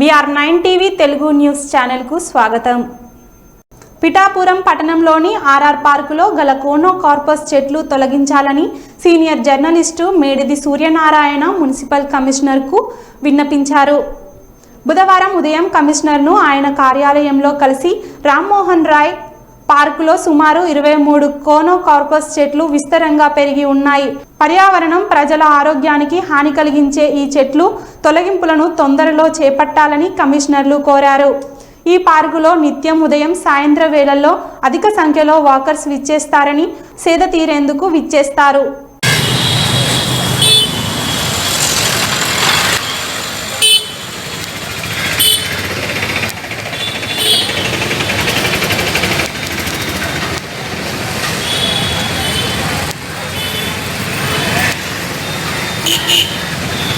BR nine TV Telugu news ఛానల్కు స్వాగతం. పిఠాపురం పట్టణంలోని ఆర్ఆర్ పార్కులో గల కోనో కార్పస్ చెట్లు తొలగించాలని senior journalist Medidi Suryanarayana municipal కమిషనర్కు విన్నపించారు. బుధవారం ఉదయం కమిషనర్ను ఆయన కార్యాలయంలో కలిసి రామ్మోహన్ రాయ్ పార్కులో సుమారు ఇరవై మూడు కోనో కార్పస్ చెట్లు విస్తరంగా పెరిగి ఉన్నాయి. పర్యావరణం ప్రజల ఆరోగ్యానికి హాని కలిగించే ఈ చెట్లు తొలగింపులను తొందరలో చేపట్టాలని కమిషనర్లు కోరారు. ఈ పార్కులో నిత్యం ఉదయం సాయంత్ర వేళల్లో అధిక సంఖ్యలో వాకర్స్ విచ్చేస్తారని సేద తీరేందుకు విచ్చేస్తారు. よし。